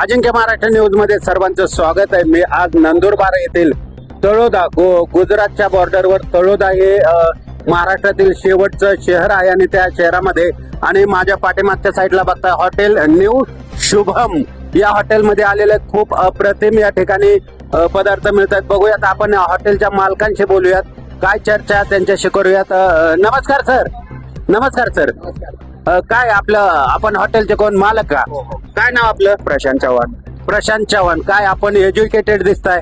अजिंक्य महाराष्ट्र न्यूजमध्ये सर्वांचं स्वागत आहे. मी आज नंदुरबार येथील तळोदा गो गुजरातच्या बॉर्डरवर तळोदा हे महाराष्ट्रातील शेवटचं शहर आहे आणि त्या शहरामध्ये आणि माझ्या पाठीमागच्या साईडला बघता हॉटेल न्यू शुभम. या हॉटेलमध्ये आलेले खूप अप्रतिम या ठिकाणी पदार्थ मिळतात. बघूयात आपण हॉटेलच्या मालकांशी बोलूयात. काय चर्चा त्यांच्याशी करूयात. नमस्कार सर. नमस्कार सर. नमस्कार. काय आपलं आपण हॉटेलचे कोण मालक का? काय नाव आपलं? प्रशांत चव्हाण. प्रशांत चव्हाण. काय आपण एज्युकेटेड दिसताय?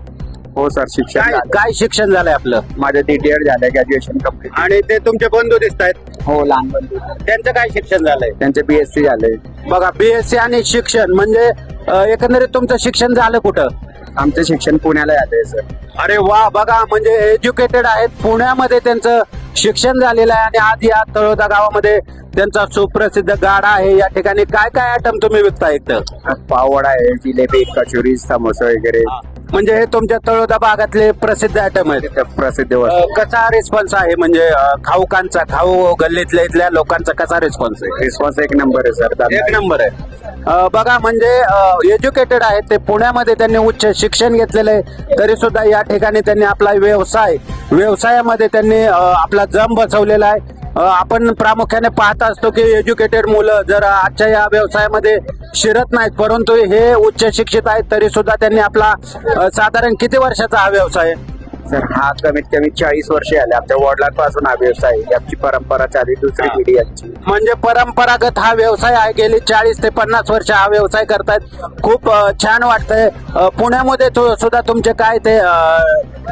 हो सर शिक्षण काय झालं. काय शिक्षण झालंय आपलं? माझं डीटीएड झालं ग्रॅज्युएशन कंप्लीट आणि ते तुमचे बंधू दिसत आहेत हो लहान बंधू. त्यांचं काय शिक्षण झालंय? त्यांचे बीएससी झाले बघा बीएससी आणि शिक्षण म्हणजे अ, एकंदरीत तुमचं शिक्षण झालं कुठं? आमचे शिक्षण पुण्याला झाले सर. अरे वा बघा म्हणजे एज्युकेटेड आहेत पुण्यामध्ये त्यांचं शिक्षण झालेलं आहे आणि आज या तळोदा गावामध्ये त्यांचा सुप्रसिद्ध गाडा आहे. या ठिकाणी काय काय आयटम तुम्ही विकता इथं? पाववडा आहे जिलेबी कचोरी समोसा वगैरे. म्हणजे हे तुमच्या तळोदा भागातले प्रसिद्ध आयटम आहेत. इथं प्रसिद्ध अ, कसा रिस्पॉन्स आहे? म्हणजे अ, खाऊकांचा खाऊ गल्लीतल्या इथल्या लोकांचा कसा रिस्पॉन्स आहे? रिस्पॉन्स एक नंबर आहे सर एक नंबर आहे. अ, बघा म्हणजे एज्युकेटेड आहेत ते. पुण्यामध्ये त्यांनी उच्च शिक्षण घेतलेलं आहे. तरी सुद्धा या ठिकाणी त्यांनी आपला व्यवसाय व्यवसायामध्ये त्यांनी अ, आपला जम बसवलेला आहे. आपण प्रामुख्याने पाहत असतो की एज्युकेटेड मुलं जर आजच्या या व्यवसायामध्ये शिरत नाहीत परंतु हे उच्च शिक्षित आहेत तरी सुद्धा त्यांनी आपला साधारण किती वर्षाचा हा व्यवसाय आहे? सर हा कमीत कमी चाळीस वर्षे आले आमच्या वडिलांपासून हा व्यवसाय आहे. आमची परंपरा चालली दुसरी पिढी यांची म्हणजे परंपरागत हा व्यवसाय आहे. गेली चाळीस ते पन्नास वर्ष हा व्यवसाय करतायत. खूप अ, छान वाटतंय. अ, पुण्यामध्ये तो सुद्धा तुमचे काय ते अ,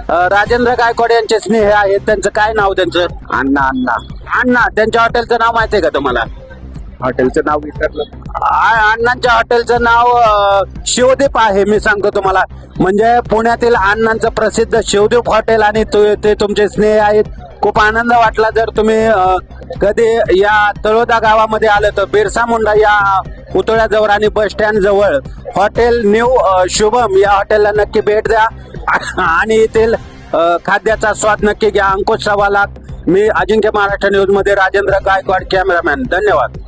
अ, राजेंद्र गायकवाड यांचे स्नेह आहेत. त्यांचं काय नाव त्यांचं? अण्णा अण्णा. अण्णा. त्यांच्या हॉटेलचं नाव माहितीये का तुम्हाला? हॉटेलचं नाव विसरलं. आ- अण्णांच्या हॉटेलचं नाव अ, शिवदीप आहे मी सांगतो तुम्हाला. म्हणजे पुण्यातील अण्णांचं प्रसिद्ध शिवदीप हॉटेल आणि तु ते तुमचे स्नेह आहेत. खूप आनंद वाटला जर तुम्ही अ, कधी या तळोदा गावामध्ये आलं तर बिरसा मुंडा या पुतळ्याजवळ आणि बस स्टँड जवळ हॉटेल न्यू अ, शुभम या हॉटेलला नक्की भेट द्या. आणि येथील अ, खाद्याचा स्वाद नक्की घ्या. अंकुश सवालात मी अजिंक्य महाराष्ट्र न्यूजमध्ये राजेंद्र गायकवाड कॅमेरामॅन. धन्यवाद.